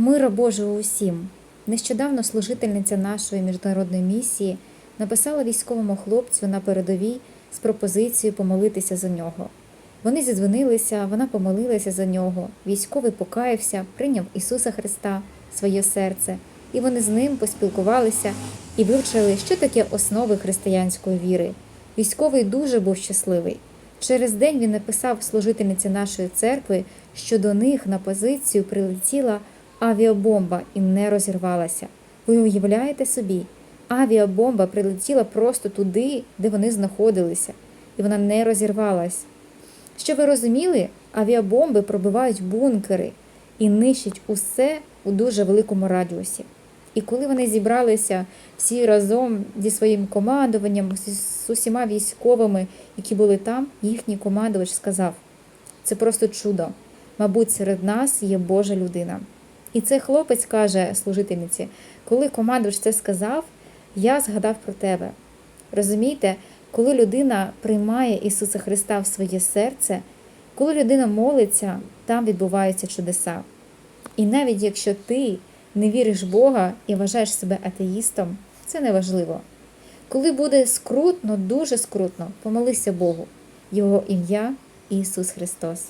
Мира Божого усім! Нещодавно служительниця нашої міжнародної місії написала військовому хлопцю на передовій з пропозицією помолитися за нього. Вони зідзвонилися, вона помолилася за нього. Військовий покаявся, прийняв Ісуса Христа своє серце, і вони з ним поспілкувалися і вивчили, що таке основи християнської віри. Військовий дуже був щасливий. Через день він написав служительниці нашої церкви, що до них на позицію прилетіла авіабомба і не розірвалася. Ви уявляєте собі, авіабомба прилетіла просто туди, де вони знаходилися, і вона не розірвалась. Що ви розуміли, авіабомби пробивають бункери і нищать усе у дуже великому радіусі. І коли вони зібралися всі разом зі своїм командуванням, з усіма військовими, які були там, їхній командувач сказав: це просто чудо. Мабуть, серед нас є Божа людина. І цей хлопець каже служительниці, коли командувач це сказав, я згадав про тебе. Розумієте, коли людина приймає Ісуса Христа в своє серце, коли людина молиться, там відбуваються чудеса. І навіть якщо ти не віриш в Бога і вважаєш себе атеїстом, це не важливо. Коли буде скрутно, дуже скрутно, помолися Богу, Його ім'я Ісус Христос.